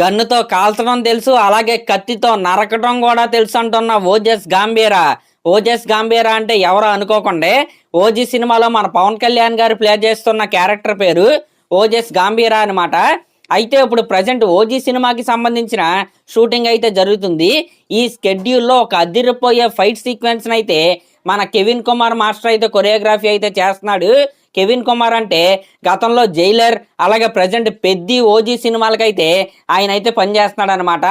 గన్నుతో కాల్చడం తెలుసు అలాగే కత్తితో నరకడం కూడా తెలుసు అంటున్న ఓజస్ గాంభీరా. ఓజస్ గాంభీరా అంటే ఎవరో అనుకోకండి. ఓజీ సినిమాలో మన పవన్ కళ్యాణ్ గారు ప్లే చేస్తున్న క్యారెక్టర్ పేరు ఓజస్ గాంభీరా అన్నమాట. అయితే ఇప్పుడు ప్రజెంట్ ఓజీ సినిమాకి సంబంధించిన షూటింగ్ అయితే జరుగుతుంది. ఈ స్కెడ్యూల్లో ఒక అదిరిపోయే ఫైట్ సీక్వెన్స్ అయితే మన కెవిన్ కుమార్ మాస్టర్ అయితే కొరియోగ్రఫీ అయితే చేస్తున్నాడు. కెవిన్ కుమార్ అంటే గతంలో జైలర్ అలాగే ప్రజెంట్ పెద్ది ఓజీ సినిమాలకైతే ఆయన అయితే పనిచేస్తున్నాడు అనమాట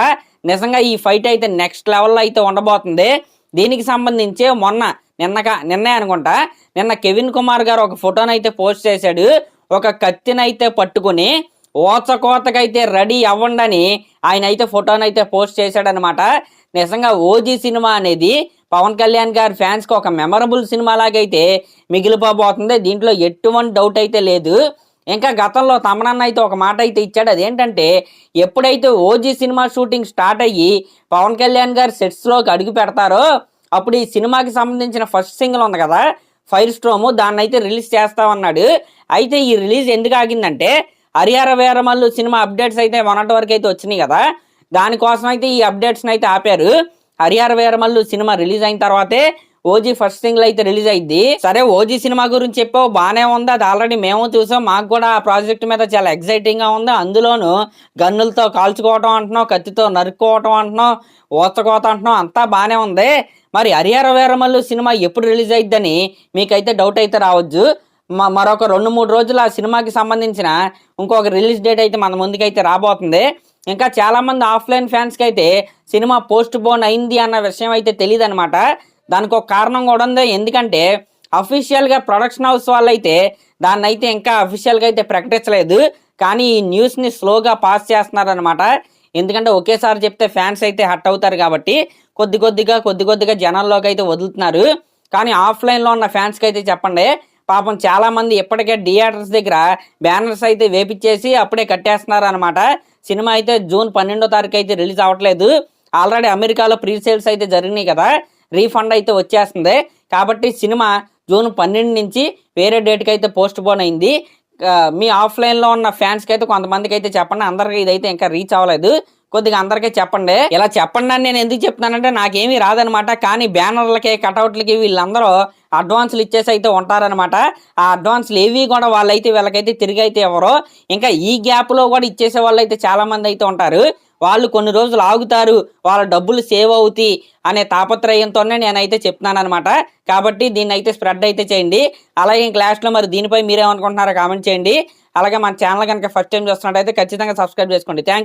నిజంగా ఈ ఫైట్ అయితే నెక్స్ట్ లెవెల్లో అయితే ఉండబోతుంది. దీనికి సంబంధించి మొన్న నిన్నగా నిన్నే అనుకుంటా నిన్న కెవిన్ కుమార్ గారు ఒక ఫోటోను అయితే పోస్ట్ చేశాడు. ఒక కత్తినైతే పట్టుకుని ఓచకోతకైతే రెడీ అవ్వండని ఆయన అయితే ఫోటోనైతే అయితే పోస్ట్ చేశాడనమాట నిజంగా ఓజీ సినిమా అనేది పవన్ కళ్యాణ్ గారి ఫ్యాన్స్కి ఒక మెమరబుల్ సినిమా లాగైతే మిగిలిపోబోతుంది. దీంట్లో ఎటువంటి డౌట్ అయితే లేదు. ఇంకా గతంలో తమనన్న అయితే ఒక మాట అయితే ఇచ్చాడు. అదేంటంటే ఎప్పుడైతే ఓజీ సినిమా షూటింగ్ స్టార్ట్ అయ్యి పవన్ కళ్యాణ్ గారు సెట్స్లోకి అడుగు పెడతారో అప్పుడు ఈ సినిమాకి సంబంధించిన ఫస్ట్ సింగిల్ ఉంది కదా ఫైర్ స్ట్రోము దాన్ని అయితే రిలీజ్ చేస్తామన్నాడు. అయితే ఈ రిలీజ్ ఎందుకు ఆగిందంటే హరిహర వీరమల్లు సినిమా అప్డేట్స్ అయితే మొన్నటి వరకు అయితే వచ్చినాయి కదా. దానికోసం అయితే ఈ అప్డేట్స్ని అయితే ఆపారు. హరిహర వీరమల్లు సినిమా రిలీజ్ అయిన తర్వాతే ఓజీ ఫస్ట్ సింగిల్ అయితే రిలీజ్ అయింది. సరే ఓజీ సినిమా గురించి చెప్పావు బాగానే ఉంది. అది ఆల్రెడీ మేము చూసాం. మాకు కూడా ఆ ప్రాజెక్ట్ మీద చాలా ఎక్సైటింగ్గా ఉంది. అందులోను గన్నులతో కాల్చుకోవటం అంటున్నాం కత్తితో నరుక్కోవటం అంటున్నాం ఓచకోత అంటున్నాం అంతా బాగానే ఉంది. మరి హరిహర వీరమల్లు సినిమా ఎప్పుడు రిలీజ్ అయిద్దని మీకైతే డౌట్ అయితే రావచ్చు మరొక రెండు మూడు రోజులు ఆ సినిమాకి సంబంధించిన ఇంకొక రిలీజ్ డేట్ అయితే మన ముందుకైతే రాబోతుంది. ఇంకా చాలామంది ఆఫ్లైన్ ఫ్యాన్స్కి అయితే సినిమా పోస్ట్ పోన్ అయింది అన్న విషయం అయితే తెలియదు అనమాట దానికి ఒక కారణం కూడా ఉంది. ఎందుకంటే అఫీషియల్గా ప్రొడక్షన్ హౌస్ వాళ్ళు అయితే దాన్ని అయితే ఇంకా అఫీషియల్గా అయితే ప్రకటించలేదు. కానీ ఈ న్యూస్ని స్లోగా పాస్ చేస్తున్నారనమాట ఎందుకంటే ఒకేసారి చెప్తే ఫ్యాన్స్ అయితే హట్ అవుతారు కాబట్టి కొద్ది కొద్దిగా కొద్ది కొద్దిగా జనాల్లోకి అయితే వదులుతున్నారు. కానీ ఆఫ్లైన్లో ఉన్న ఫ్యాన్స్కి అయితే చెప్పండి పాపం చాలామంది ఇప్పటికే థియేటర్స్ దగ్గర బ్యానర్స్ అయితే వేపించేసి అప్పుడే కట్టేస్తున్నారు అనమాట సినిమా అయితే జూన్ పన్నెండో తారీఖు అయితే రిలీజ్ అవ్వట్లేదు. ఆల్రెడీ అమెరికాలో ప్రీ సేల్స్ అయితే జరిగినాయి కదా రీఫండ్ అయితే వచ్చేస్తుంది. కాబట్టి సినిమా జూన్ పన్నెండు నుంచి వేరే డేట్కి అయితే పోస్ట్ పోన్ అయింది మీ ఆఫ్లైన్లో ఉన్న ఫ్యాన్స్కి అయితే కొంతమందికి అయితే చెప్పండి. అందరికీ ఇదైతే ఇంకా రీచ్ అవ్వలేదు. కొద్దిగా అందరికీ చెప్పండి. ఇలా చెప్పండి అని నేను ఎందుకు చెప్తున్నానంటే నాకేమీ రాదనమాట. కానీ బ్యానర్లకి కటౌట్లకి వీళ్ళందరూ అడ్వాన్స్లు ఇచ్చేసి అయితే ఉంటారనమాట. ఆ అడ్వాన్స్లు ఏవి కూడా వాళ్ళైతే వీళ్ళకైతే తిరిగి అయితే ఇవ్వరు ఇంకా ఈ గ్యాప్లో కూడా ఇచ్చేసే వాళ్ళు అయితే చాలామంది అయితే ఉంటారు. వాళ్ళు కొన్ని రోజులు ఆగుతారు. వాళ్ళ డబ్బులు సేవ్ అవుతాయి అనే తాపత్రయంతోనే నేనైతే చెప్తున్నాను అనమాట కాబట్టి దీన్ని అయితే స్ప్రెడ్ అయితే చేయండి. అలాగే క్లాస్లో మరి దీనిపై మీరేమనుకుంటున్నారో కామెంట్ చేయండి. అలాగే మన ఛానల్ కనుక ఫస్ట్ టైం చూస్తున్నట్టయితే ఖచ్చితంగా సబ్స్క్రైబ్ చేసుకోండి. థ్యాంక్